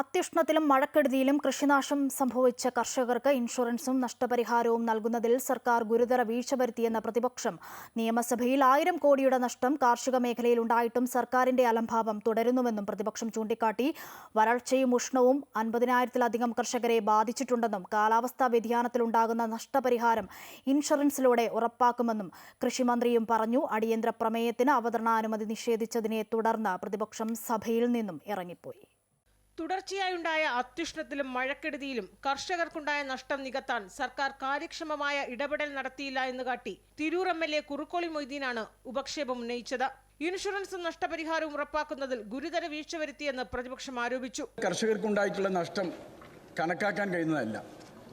അത്യുഷ്ണത്തിലും മഴക്കെടുതിയിലും കൃഷിനാശം സംഭവിച്ച കർഷകർക്ക് ഇൻഷുറൻസും നഷ്ടപരിഹാരവും നൽകുന്നതിൽ സർക്കാർ ഗുരുതര വീഴ്ച വരുത്തിയെന്ന പ്രതിപക്ഷം. നിയമസഭയിൽ ആയിരം കോടിയുടെ നഷ്ടം കാർഷിക മേഖലയിൽ ഉണ്ടായിട്ടും സർക്കാരിന്റെ അലംഭാവം തുടരുന്നുവെന്നും പ്രതിപക്ഷം ചൂണ്ടിക്കാട്ടി. വരൾച്ചയും ഉഷ്ണവും അൻപതിനായിരത്തിലധികം കർഷകരെ ബാധിച്ചിട്ടുണ്ടെന്നും കാലാവസ്ഥാ വ്യതിയാനത്തിലുണ്ടാകുന്ന നഷ്ടപരിഹാരം ഇൻഷുറൻസിലൂടെ ഉറപ്പാക്കുമെന്നും കൃഷിമന്ത്രിയും പറഞ്ഞു. അടിയന്തര പ്രമേയത്തിന് അവതരണാനുമതി നിഷേധിച്ചതിനെ തുടർന്ന് പ്രതിപക്ഷം സഭയിൽ നിന്നും ഇറങ്ങിപ്പോയി. തുടർച്ചയായുണ്ടായ അത്യുഷ്ണത്തിലും മഴക്കെടുതിയിലും കർഷകർക്കുണ്ടായ നഷ്ടം നികത്താൻ സർക്കാർ കാര്യക്ഷമമായ ഇടപെടൽ നടത്തിയില്ല എന്ന് കാട്ടി Tirur M L A Kurukkoli മൊയ്തീനാണ് ഉപക്ഷേപം ഉന്നയിച്ചത്. ഇൻഷുറൻസും നഷ്ടപരിഹാരവും ഉറപ്പാക്കുന്നതിൽ ഗുരുതര വീഴ്ച വരുത്തിയെന്ന് പ്രതിപക്ഷം ആരോപിച്ചു. കർഷകർക്കുണ്ടായിട്ടുള്ള നഷ്ടം കണക്കാക്കാൻ കഴിയുന്നതല്ല.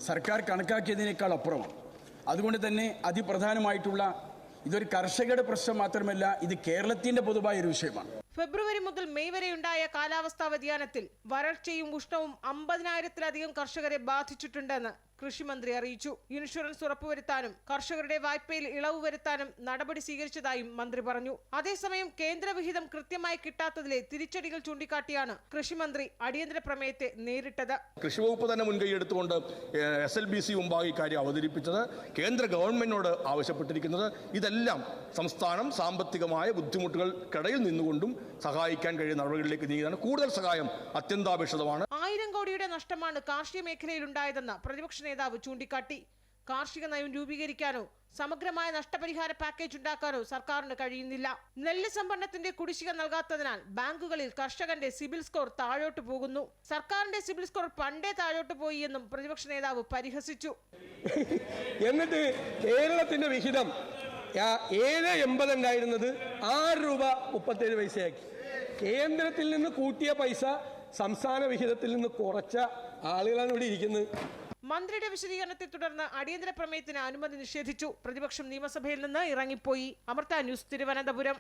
സർക്കാർ കണക്കാക്കിയതിനേക്കാൾ അപ്പുറമാണ്. അതുകൊണ്ട് തന്നെ അതിപ്രധാനമായിട്ടുള്ള ഇതൊരു കർഷകരുടെ പ്രശ്നം മാത്രമല്ല ഇത് കേരളത്തിന്റെ പൊതുവായ ഒരു വിഷയമാണ്. ഫെബ്രുവരി മുതൽ മെയ് വരെയുണ്ടായ കാലാവസ്ഥാ വ്യതിയാനത്തിൽ വരൾച്ചയും ഉഷ്ണവും അമ്പതിനായിരത്തിലധികം കർഷകരെ ബാധിച്ചിട്ടുണ്ടെന്ന് കൃഷിമന്ത്രി അറിയിച്ചു. ഇൻഷുറൻസ് ഉറപ്പുവരുത്താനും കർഷകരുടെ വായ്പയിൽ ഇളവ് വരുത്താനും നടപടി സ്വീകരിച്ചതായും മന്ത്രി പറഞ്ഞു. അതേസമയം കേന്ദ്രവിഹിതം കൃത്യമായി കിട്ടാത്തതിലെ തിരിച്ചടികൾ ചൂണ്ടിക്കാട്ടിയാണ് കൃഷിമന്ത്രി അടിയന്തര പ്രമേയത്തെ നേരിട്ടത്. കൃഷി വകുപ്പ് തന്നെ മുൻകൈ എടുത്തുകൊണ്ട് എസ് എൽ ബി സി മുമ്പാകെ ഇക്കാര്യം അവതരിപ്പിച്ചത് കേന്ദ്ര ഗവൺമെന്റിനോട് ആവശ്യപ്പെട്ടിരിക്കുന്നത് ഇതെല്ലാം സംസ്ഥാനം സാമ്പത്തികമായ ബുദ്ധിമുട്ടുകൾക്കിടയിൽ നിന്നുകൊണ്ടും സഹായിക്കാൻ കഴിയുന്ന നടപടികളിലേക്ക് നീങ്ങിയതാണ് കൂടുതൽ സഹായം അത്യന്താപേക്ഷിതമാണ്. ആയിരം കോടിയുടെ നഷ്ടമാണ് കാർഷിക മേഖലയിൽ ഉണ്ടായതെന്ന് പ്രതിപക്ഷ നേതാവ് ചൂണ്ടിക്കാട്ടി. കാർഷിക നയം രൂപീകരിക്കാനോ സമഗ്രമായ നഷ്ടപരിഹാര പാക്കേജ് ഉണ്ടാക്കാനോ സർക്കാരിന് കഴിയുന്നില്ല. നെല്ല് സംഭരണത്തിന്റെ കുടിശ്ശിക നൽകാത്തതിനാൽ ബാങ്കുകളിൽ കർഷകന്റെ സിബിൽ സ്കോർ താഴോട്ട് പോകുന്നു. സർക്കാരിന്റെ സിബിൽ സ്കോർ പണ്ടേ താഴോട്ട് പോയി എന്നും പ്രതിപക്ഷ നേതാവ് പരിഹസിച്ചു. എന്നിട്ട് കേരളത്തിന്റെ വിഹിതം ഏഴ് എൺപത് ഉണ്ടായിരുന്നത് ആറ് രൂപ മുപ്പത്തേഴ് പൈസയാക്കി. കേന്ദ്രത്തിൽ നിന്ന് കൂട്ടിയ പൈസ സംസ്ഥാന വിഹിതത്തിൽ നിന്ന് കുറച്ച ആളുകളാണ് ഇവിടെ ഇരിക്കുന്നത്. മന്ത്രിയുടെ വിശദീകരണത്തെ തുടർന്ന് അടിയന്തര പ്രമേയത്തിന് അനുമതി നിഷേധിച്ചു. പ്രതിപക്ഷം നിയമസഭയിൽ നിന്ന് ഇറങ്ങിപ്പോയി. അമൃത ന്യൂസ് തിരുവനന്തപുരം.